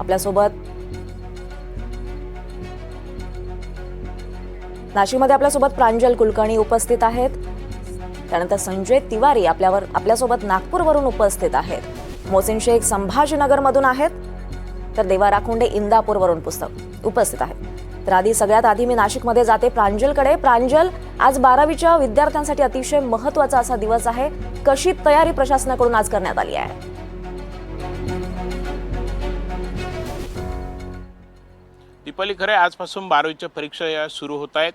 आपल्यासोबत. नाशिकमध्ये आपल्यासोबत प्रांजल कुलकर्णी उपस्थित आहेत. त्यानंतर संजय तिवारी आपल्यावर आपल्यासोबत नागपूरवरून उपस्थित आहेत. मोसिन शेख संभाजीनगरमधून आहेत. तर देवा राखुंडे इंदापूरवरून पुस्तक उपस्थित आहेत. तर आधी सगळ्यात आधी मी नाशिकमध्ये जाते प्रांजलकडे. प्रांजल आज बारावीच्या विद्यार्थ्यांसाठी अतिशय महत्त्वाचा असा दिवस आहे. कशी तयारी प्रशासनाकडून आज करण्यात आली आहे? दीपाली खरे आजपासून बारावीच्या परीक्षा या सुरू होत आहेत.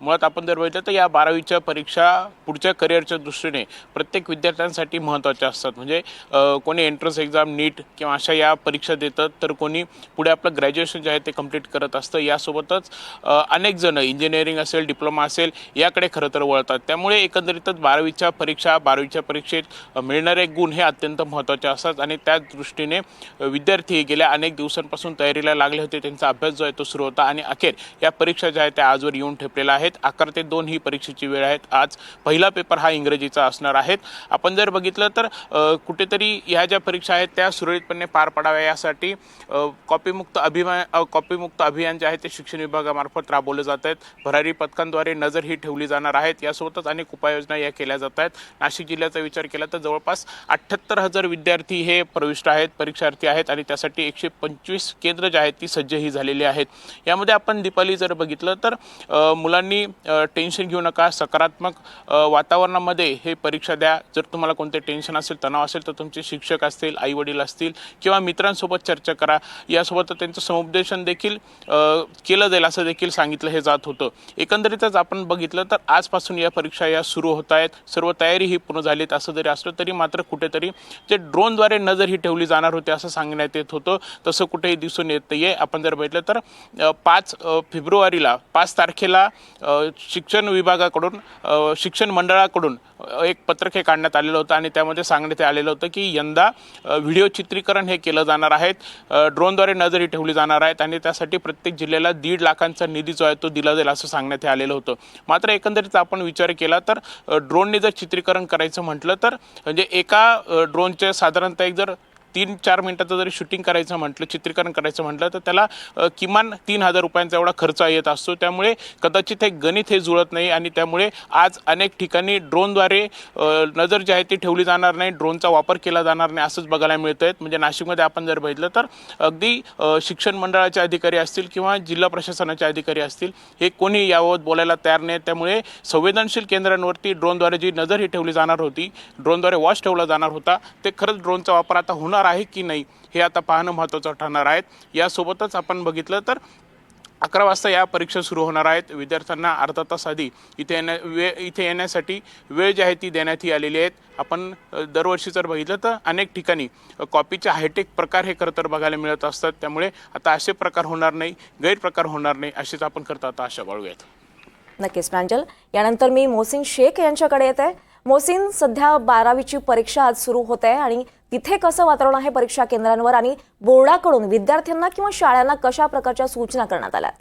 मुळात आपण जर बघितलं तर या बारावीच्या परीक्षा पुढच्या करिअरच्या दृष्टीने प्रत्येक विद्यार्थ्यांसाठी महत्त्वाच्या असतात. म्हणजे कोणी एंट्रन्स एक्झाम नीट किंवा अशा या परीक्षा देतात तर कोणी पुढे आपलं ग्रॅज्युएशन जे आहे ते कंप्लीट करत असतं. यासोबतच अनेक जण इंजिनिअरिंग असेल डिप्लोमा असेल याकडे खरं तर वळतात. त्यामुळे एकंदरीतच बारावीच्या परीक्षा बारावीच्या परीक्षेत मिळणारे गुण हे अत्यंत महत्त्वाचे असतात आणि त्याच दृष्टीने विद्यार्थी गेल्या अनेक दिवसांपासून तयारीला लागले होते. त्यांचा अभ्यास जो आहे तो सुरू होता आणि अखेर या परीक्षा ज्या आहेत त्या आजवर येऊन ठेपलेल्या आहेत. अकरा ते दोन ही परीक्षेची वेळ आहेत. आज पहिला पेपर हा इंग्रजीचा असणार आहे आपण जर बघितलं तर कुठेतरी ह्या ज्या परीक्षा आहेत त्या सुरळीतपणे पार पडाव्या यासाठी कॉपीमुक्त अभिमान कॉपीमुक्त अभियान जे आहे ते शिक्षण विभागामार्फत राबवले जात आहेत. भरारी पथकांद्वारे नजर ही ठेवली जाणार आहेत यासोबतच अनेक उपाययोजना या केल्या जात आहेत. नाशिक जिल्ह्याचा विचार केला तर जवळपास अठ्ठ्याहत्तर हजार विद्यार्थी हे प्रविष्ट आहेत परीक्षार्थी आहेत आणि त्यासाठी एकशे पंचवीस केंद्र जे आहेत ती सज्ज ही झालेली आहेत. यामध्ये आपण दीपाली जर बघितलं तर मुलांनी तुम्ही टेन्शन घेऊ नका. सकारात्मक वातावरणामध्ये हे परीक्षा द्या. जर तुम्हाला कोणते टेन्शन असेल तणाव असेल तर तुमचे शिक्षक असतील आई वडील असतील किंवा मित्रांसोबत चर्चा करा. यासोबत त्यांचं समुपदेशन देखील केलं जाईल असं देखील सांगितलं हे जात होतं. एकंदरीतच आपण बघितलं तर आजपासून या परीक्षा या सुरू होत आहेत. सर्व तयारी ही पूर्ण झाली आहेत असं जरी असलं तरी मात्र कुठेतरी ते ड्रोनद्वारे नजर ही ठेवली जाणार होती असं सांगण्यात येत होतं. तसं कुठेही दिसून येत नाही आहे आपण जर बघितलं तर पाच फेब्रुवारीला पाच तारखेला शिक्षण विभागाकडून शिक्षण मंडळाकडून एक पत्रक हे काढण्यात आलेलं होतं आणि त्यामध्ये सांगण्यात आलेलं होतं की यंदा व्हिडिओ चित्रीकरण हे केलं जाणार आहेत. ड्रोनद्वारे नजर ही ठेवली जाणार आहेत आणि त्यासाठी प्रत्येक जिल्ह्याला दीड लाखांचा निधी जो आहे तो दिला जाईल असं सांगण्यात आलेलं होतं. मात्र एकंदरीत आपण विचार केला तर ड्रोनने जर चित्रीकरण करायचं म्हटलं तर म्हणजे एका ड्रोनचे साधारणतः एक जर तीन चार मिनिटाचं जरी शूटिंग करायचं म्हटलं चित्रीकरण करायचं म्हटलं तर त्याला किमान तीन हजार रुपयांचा एवढा खर्च येत असतो. त्यामुळे कदाचित हे गणित हे जुळत नाही आणि त्यामुळे आज अनेक ठिकाणी ड्रोनद्वारे नजर जी आहे ती ठेवली जाणार नाही ड्रोनचा वापर केला जाणार नाही असंच बघायला मिळतं आहे म्हणजे नाशिकमध्ये आपण जर बघितलं तर अगदी शिक्षण मंडळाचे अधिकारी असतील किंवा जिल्हा प्रशासनाचे अधिकारी असतील हे कोणी याबाबत बोलायला तयार नाही त्यामुळे संवेदनशील केंद्रांवरती ड्रोनद्वारे जी नजर ही ठेवली जाणार होती ड्रोनद्वारे वॉच ठेवला जाणार होता ते खरंच ड्रोनचा वापर आता होणार आहे की नाही हे आता पाहणं महत्त्वाचं ठरणार आहे यासोबतच आपण बघितलं तर अकरा वाजता या परीक्षा सुरू होणार आहेत. विद्यार्थ्यांना अर्धा तास आधी इथे येण्या वे इथे येण्यासाठी वेळ जी आहे ती देण्यात ही आलेली आहेत आपण दरवर्षी जर बघितलं तर अनेक ठिकाणी कॉपीचे हायटेक प्रकार हे खरं तर बघायला मिळत असतात. त्यामुळे आता असे प्रकार होणार नाही गैरप्रकार होणार नाही अशीच आपण करतो आता आशा बाळूयात नक्कीच प्रांजल. यानंतर मी मोहसिन शेख यांच्याकडे येते. मोहसिन सध्या बारावीची परीक्षा आज सुरू होत आहे आणि तिथे कसं वातावरण आहे परीक्षा केंद्रांवर आणि बोर्डाकडून विद्यार्थ्यांना किंवा शाळांना कशा प्रकारच्या सूचना करण्यात आल्यात?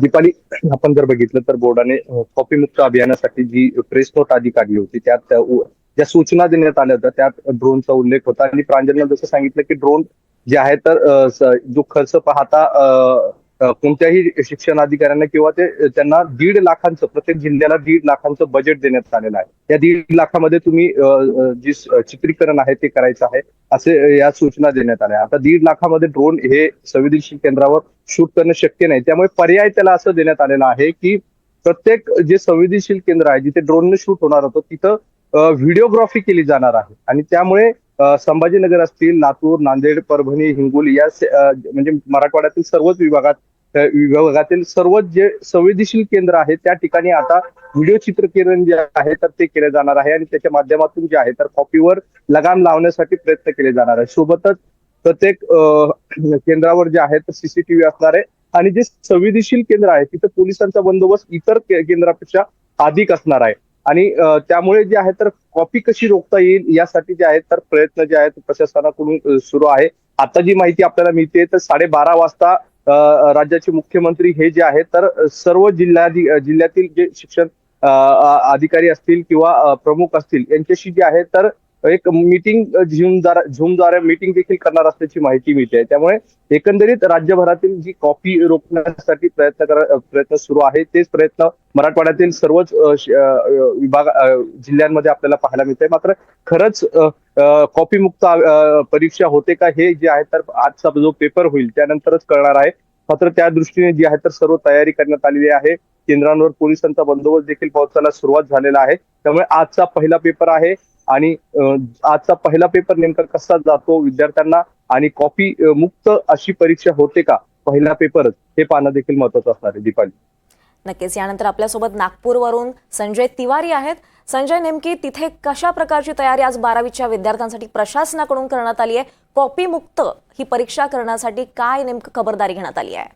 दीपाली आपण जर बघितलं तर बोर्डाने कॉपी कॉपीमुक्त अभियानासाठी जी प्रेस नोट आधी काढली होती त्यात ज्या सूचना देण्यात आल्या होत्या त्यात ड्रोनचा उल्लेख होता. आणि प्रांजलनं जसं सांगितलं की ड्रोन जे आहे तर जो खर्च पाहता कोणत्याही शिक्षण कोणत्याही शिक्षणाधिकाऱ्यांना किंवा ते त्यांना दीड लाखांचं प्रत्येक जिल्ह्याला दीड लाखांचं बजेट देण्यात आलेलं आहे. या दीड लाखामध्ये तुम्ही जी चित्रीकरण आहे ते करायचं आहे असे या सूचना देण्यात आल्या. आता दीड लाखामध्ये ड्रोन हे संवेदनशील केंद्रावर शूट करणं शक्य नाही. त्यामुळे पर्याय त्याला असं देण्यात आलेला आहे की प्रत्येक जे संवेदनशील केंद्र आहे जिथे ड्रोनने शूट होणार होतं तिथं व्हिडिओग्राफी केली जाणार आहे. आणि त्यामुळे संभाजीनगर असतील लातूर नांदेड परभणी हिंगोली या म्हणजे मराठवाड्यातील सर्वच विभागात विभागातील सर्वच जे संवेदनशील केंद्र आहे त्या ठिकाणी आता व्हिडिओ चित्रकिरण जे आहे तर ते केले जाणार आहे आणि त्याच्या माध्यमातून जे आहे तर कॉपीवर लगाम लावण्यासाठी प्रयत्न केले जाणार आहे. सोबतच प्रत्येक केंद्रावर जे आहे तर सीसीटीव्ही असणार आहे आणि जे संवेदनशील केंद्र आहे तिथं पोलिसांचा बंदोबस्त इतर केंद्रापेक्षा अधिक असणार आहे. आणि त्यामुळे जे आहे तर कॉपी कशी रोखता येईल यासाठी जे आहेत तर प्रयत्न जे आहेत प्रशासनाकडून सुरू आहे. आता जी माहिती आपल्याला मिळते तर साडेबारा वाजता राज्याचे मुख्यमंत्री हे जे आहेत तर सर्व जिल्हा जिल्ह्यातील जे शिक्षण अधिकारी असतील किंवा प्रमुख असतील यांच्याशी जे आहे तर एक मीटिंग झूमद्वारे झूमद्वारे मीटिंग देखील करणार असल्याची माहिती मिळते. त्यामुळे एकंदरीत राज्यभरातील जी कॉपी रोखण्यासाठी प्रयत्न करा प्रयत्न सुरू आहे तेच प्रयत्न मराठवाड्यातील सर्वच विभाग जिल्ह्यांमध्ये आपल्याला पाहायला मिळते मात्र खरंच कॉपी मुक्त परीक्षा होते का हे जे आहे तर आजचा जो पेपर होईल त्यानंतरच कळणार आहे. मात्र त्या दृष्टीने जी आहे तर सर्व तयारी करण्यात आलेली आहे. केंद्रांवर पोलिसांचा बंदोबस्त देखील पोहोचायला सुरुवात झालेला आहे. त्यामुळे आजचा पहिला पेपर आहे. आणि आजचा पहिला पेपर नेमका कसा जातो विद्यार्थ्यांना आणि कॉपी मुक्त अशी परीक्षा होते का? पहिला पेपरच हे पाहणं देखील महत्वाचं असणार आहे दीपाली. नक्कीच. यानंतर आपल्यासोबत नागपूरवरून संजय तिवारी आहेत. संजय नेमकी तिथे कशा प्रकारची तयारी आज बारावीच्या विद्यार्थ्यांसाठी प्रशासनाकडून करण्यात आली आहे? कॉपी मुक्त ही परीक्षा करण्यासाठी काय नेमकं खबरदारी घेण्यात आली आहे?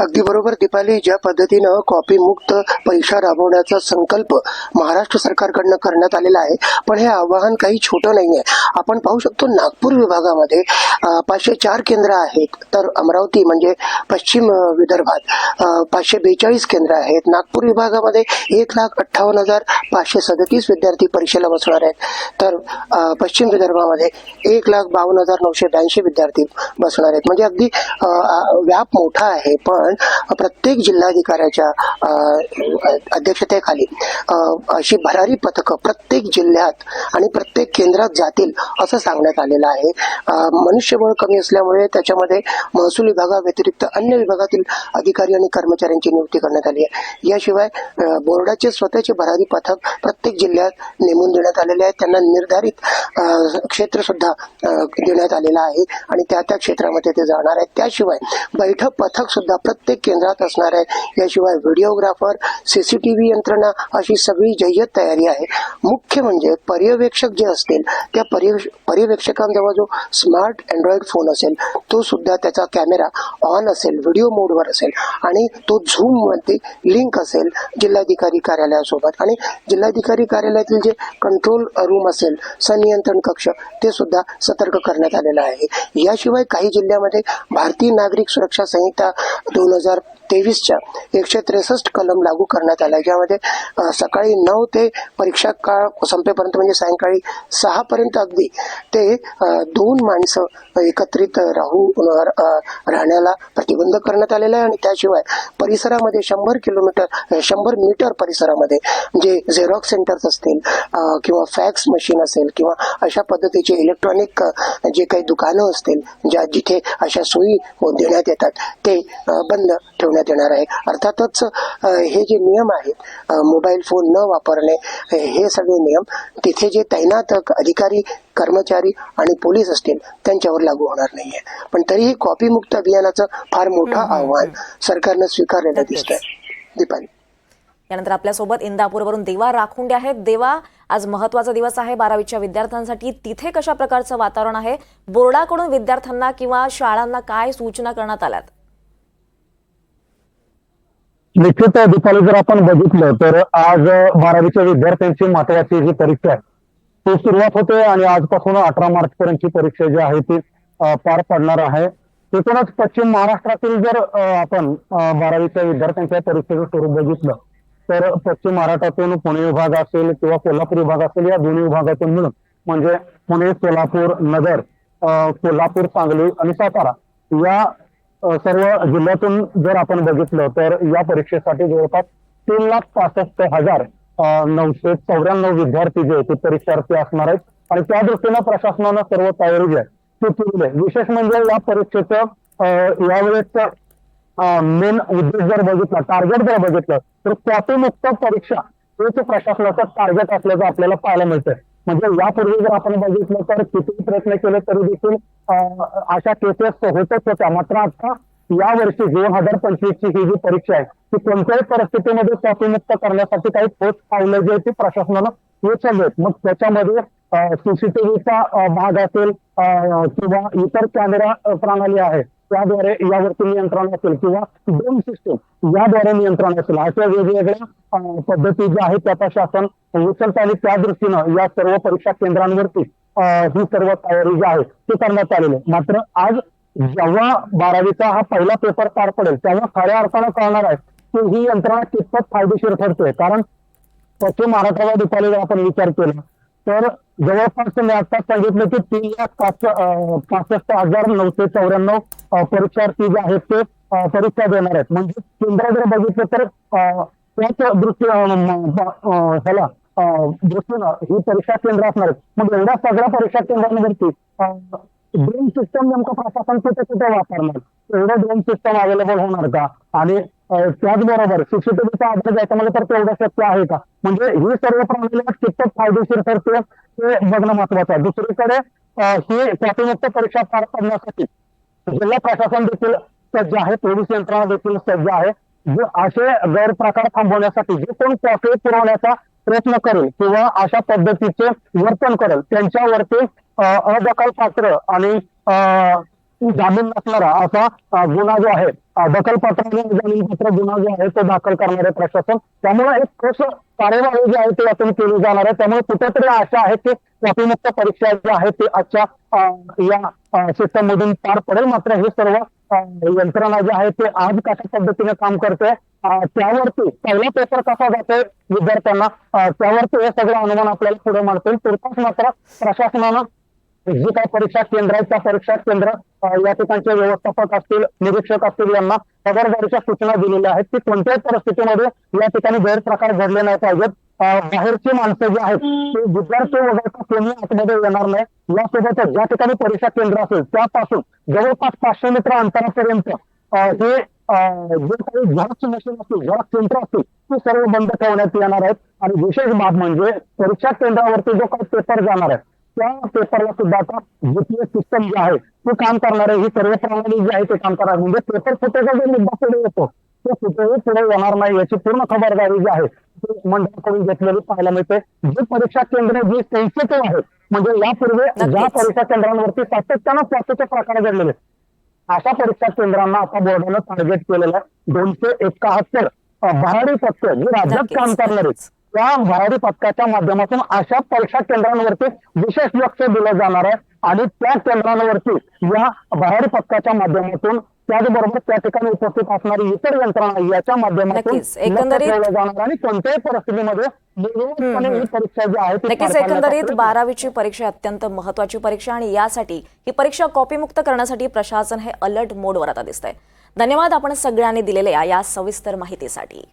अगदी बरोबर दीपाली. ज्या पद्धतीनं कॉपी मुक्त परीक्षा राबवण्याचा संकल्प महाराष्ट्र सरकारकडनं करण्यात आलेला आहे पण हे आव्हान काही छोटं नाही आहे आपण पाहू शकतो नागपूर विभागामध्ये पाचशे चार केंद्र आहेत तर अमरावती म्हणजे पश्चिम विदर्भात पाचशे बेचाळीस केंद्र आहेत. नागपूर विभागामध्ये एक लाख अठ्ठावन्न हजार पाचशे सदतीस विद्यार्थी परीक्षेला बसणार आहेत. तर पश्चिम विदर्भामध्ये एक लाख बावन्न हजार नऊशे ब्याऐंशी विद्यार्थी बसणार आहेत. म्हणजे अगदी व्याप मोठा आहे पण प्रत्येक जिल्हाधिकाऱ्याच्या अध्यक्षतेखाली अशी भरारी पथकं प्रत्येक जिल्ह्यात आणि प्रत्येक केंद्रात जातील असं सांगण्यात आलेलं आहे. मनुष्यबळ कमी असल्यामुळे त्याच्यामध्ये महसूल विभागाव्यतिरिक्त अन्य विभागातील अधिकारी आणि कर्मचाऱ्यांची नियुक्ती करण्यात आली आहे. याशिवाय बोर्डाचे स्वतःचे भरारी पथक प्रत्येक जिल्ह्यात नेमून देण्यात आलेले आहे. त्यांना निर्धारित क्षेत्र सुद्धा देण्यात आलेलं आहे आणि त्या त्या क्षेत्रामध्ये ते जाणार आहेत. त्याशिवाय बैठक पथक सुद्धा प्रत्येक केंद्रात असणार आहे. याशिवाय व्हिडिओग्राफर सीसीटीव्ही यंत्रणा अशी सगळी जय्यत तयारी आहे. मुख्य म्हणजे पर्यवेक्षक जे असतील त्या पर्यवेक्षकांजवळ जो स्मार्ट अँड्रॉइड फोन असेल तो सुद्धा त्याचा कॅमेरा ऑन असेल व्हिडिओ मोडवर असेल आणि तो झूममध्ये लिंक असेल जिल्हाधिकारी कार्यालयासोबत. आणि जिल्हाधिकारी कार्यालयातील जे कंट्रोल रूम असेल संनियंत्रण कक्ष ते सुद्धा सतर्क करण्यात आलेलं आहे. याशिवाय काही जिल्ह्यामध्ये भारतीय नागरिक सुरक्षा संहिता दोन हजार तेवीसच्या एकशे त्रेसष्ट कलम लागू करण्यात आला. ज्यामध्ये सकाळी नऊ ते परीक्षा काळ संपेपर्यंत म्हणजे सायंकाळी सहा पर्यंत अगदी ते दोन माणसं एकत्रित राहू राहण्याला प्रतिबंध करण्यात आलेला आहे. आणि त्याशिवाय परिसरामध्ये शंभर किलोमीटर शंभर मीटर परिसरामध्ये जे झेरॉक्स सेंटर्स असतील किंवा फॅक्स मशीन असेल किंवा अशा पद्धतीचे इलेक्ट्रॉनिक जे काही दुकानं असतील ज्या जिथे अशा सोयी देण्यात येतात ते बंद ठेवण्यात येणार आहे. अर्थातच हे जे नियम आहेत मोबाईल फोन न वापरणे हे सगळे नियम तिथे जे तैनात अधिकारी कर्मचारी आणि पोलीस असतील त्यांच्यावर लागू होणार नाहीये. पण तरीही कॉपी मुक्त अभियानाचं फार मोठं आव्हान सरकारनं स्वीकारलेलं. दिसतंय. दीपाली. यानंतर आपल्यासोबत इंदापूरवरून देवा राखुंडे आहेत. देवा आज महत्त्वाचा दिवस आहे बारावीच्या विद्यार्थ्यांसाठी. तिथे कशा प्रकारचं वातावरण आहे? बोर्डाकडून विद्यार्थ्यांना किंवा शाळांना काय सूचना करण्यात आल्यात? निश्चित दीपाली जर आपण बघितलं तर आज बारावीच्या विद्यार्थ्यांची मात्र्याची जी परीक्षा आहे ती सुरुवात होते आणि आजपासून अठरा मार्च पर्यंतची परीक्षा जी आहे ती पार पडणार आहे. एकूणच पश्चिम महाराष्ट्रातील जर आपण बारावीच्या विद्यार्थ्यांच्या परीक्षेचं स्वरूप बघितलं तर पश्चिम महाराष्ट्रातून पुणे विभाग असेल किंवा कोल्हापूर विभाग असेल या दोन्ही विभागातून मिळून म्हणजे पुणे सोलापूर नगर कोल्हापूर सांगली आणि सातारा या सर्व जिल्ह्यातून जर आपण बघितलं तर या परीक्षेसाठी जवळपास तीन लाख पासष्ट हजार नऊशे चौऱ्याण्णव विद्यार्थी जे आहेत ते परीक्षार्थी असणार आहेत. आणि त्या दृष्टीनं प्रशासनानं सर्व तयारी जी आहे ती केली आहे. विशेष म्हणजे या परीक्षेचं यावेळेस मेन उद्देश जर बघितला टार्गेट जर बघितलं तर कॉपीमुक्त परीक्षा हेच प्रशासनाचं टार्गेट असल्याचं आपल्याला पाहायला मिळतंय. म्हणजे यापूर्वी जर आपण बघितलं तर किती प्रयत्न केले तरी देखील अशा केसेस होतच होत्या. मात्र आता या वर्षी दोन हजार पंचवीस ची ही जी परीक्षा आहे ती कोणत्याही परिस्थितीमध्ये कॉपीमुक्त करण्यासाठी काही ठोस पावलं जे ती प्रशासनानं उचललेत मग त्याच्यामध्ये सीसीटीव्हीचा भाग असेल किंवा इतर कॅमेरा प्रणाली आहे त्याद्वारे यावरती नियंत्रण असेल किंवा ड्रोन सिस्टम याद्वारे नियंत्रण असेल. अशा वेगवेगळ्या पद्धती ज्या आहेत त्याचा शासन उचलत आणि त्या दृष्टीनं या सर्व परीक्षा केंद्रांवरती ही सर्व तयारी जी आहे ती करण्यात आलेली आहे. मात्र आज जेव्हा बारावीचा हा पहिला पेपर पार पडेल तेव्हा खऱ्या अर्थानं कळणार आहे की ही यंत्रणा कितपत फायदेशीर ठरते. कारण पश्चिम महाराष्ट्राला दुपारी आपण विचार केला तर जवळपास मी आता सांगितलं की तीन लाख पाच पासष्ट हजार नऊशे चौऱ्याण्णव परीक्षार्थी जे आहेत ते परीक्षा देणार आहेत. म्हणजे केंद्र जर बघितलं तर त्याच दृष्टी ह्याला दृष्टीनं ही परीक्षा केंद्र असणार आहेत. मग एवढ्या सगळ्या परीक्षा केंद्रांवरती ड्रीम सिस्टम नेमकं प्रशासन कुठे कुठे वापरणार? एवढं ड्रोन सिस्टम अवेलेबल होणार का? आणि त्याचबरोबर सीसीटीव्हीचा आधार द्यायचा म्हणजे तर तेवढं शक्य आहे का? म्हणजे ही सर्व प्रणाली कितपत फायदेशीर ठरते ते बघणं महत्वाचं आहे. दुसरीकडे ही प्रतिमुक्त परीक्षा पार पाडण्यासाठी जिल्हा प्रशासन देखील सज्ज आहे पोलीस यंत्रणा देखील सज्ज आहे. जे असे गैरप्रकार थांबवण्यासाठी जे कोण कॉफी पुरवण्याचा प्रयत्न करेल किंवा अशा पद्धतीचे वर्तन करेल त्यांच्यावरती अदखल पात्र आणि जामीन नसणारा असा गुन्हा जो आहे अं, दखलपात्र जामीनपात्र गुन्हा जो आहे तो दाखल करणारे प्रशासन. त्यामुळे एक ठोस कार्यवाही जी आहे ती यातून केली जाणार आहे. त्यामुळे कुठेतरी आशा आहे की कॉपीमुक्त परीक्षा जी आहे ती आजच्या या सिस्टम मधून पार पडेल. मात्र हे सर्व यंत्रणा जी आहे ते आज कशा पद्धतीने काम करते त्यावरती पहिला पेपर कसा जातोय विद्यार्थ्यांना त्यावरती हे सगळं अनुमान आपल्याला पुढे मांडतील. तुर्तास मात्र प्रशासनानं जी काय परीक्षा केंद्र आहेत त्या परीक्षा केंद्र या ठिकाणचे व्यवस्थापक असतील निरीक्षक असतील यांना खबरदारीच्या सूचना दिलेल्या आहेत की कोणत्याही परिस्थितीमध्ये या ठिकाणी गैरप्रकार घडले नाही पाहिजेत. बाहेरची माणसं जी आहेत ते विद्यार्थी वगैरे कोणी आतमध्ये येणार नाही. यासोबतच ज्या ठिकाणी परीक्षा केंद्र असेल त्यापासून जवळपास पाचशे मीटर अंतरापर्यंत हे जे काही झेरॉक्स मशीन असतील झेरॉक्स यंत्र असतील ते सर्व बंद ठेवण्यात येणार आहेत. आणि विशेष बाब म्हणजे परीक्षा केंद्रावरती जो काही पेपर जाणार आहे त्या पेपरला सुद्धा आता जीपीएस सिस्टम जे आहे ते काम करणार आहे ही सर्व प्रणाली जी आहे ते काम करणार. आहे. म्हणजे पेपर फुटेचा जो मुद्दा पुढे येतो तो कुठेही पुढे येणार नाही याची पूर्ण खबरदारी जी आहे ती मंडळाकडून घेतलेली पाहायला मिळते. जी परीक्षा केंद्र जी सेन्सिटिव्ह आहेत म्हणजे यापूर्वी ज्या. परीक्षा केंद्रांवरती सातत्यानं स्वास्थ्याचे प्रकार घडलेले. अशा परीक्षा केंद्रांना आता बोर्डानं टार्गेट केलेलं आहे. दोनशे एकाहत्तर भराडी पथक जे राज्यात काम करणार. आहेत त्या भरारी पथकाच्या माध्यमातून अशा परीक्षा केंद्रांवरती विशेष लक्ष दिलं जाणार आहे. आणि त्या केंद्रांवरती या भरारी पथकाच्या माध्यमातून त्याचबरोबर त्या ठिकाणी उपस्थित असणारी इतर यंत्रणा याच्या माध्यमातून जाणार आणि कोणत्याही परिस्थितीमध्ये ही परीक्षा जी आहे नक्कीच एकंदरीत बारावीची परीक्षा अत्यंत महत्वाची परीक्षा आणि यासाठी ही परीक्षा कॉपीमुक्त करण्यासाठी प्रशासन हे अलर्ट मोडवर आता दिसतंय. धन्यवाद आपण सगळ्यांनी दिलेल्या या सविस्तर माहितीसाठी.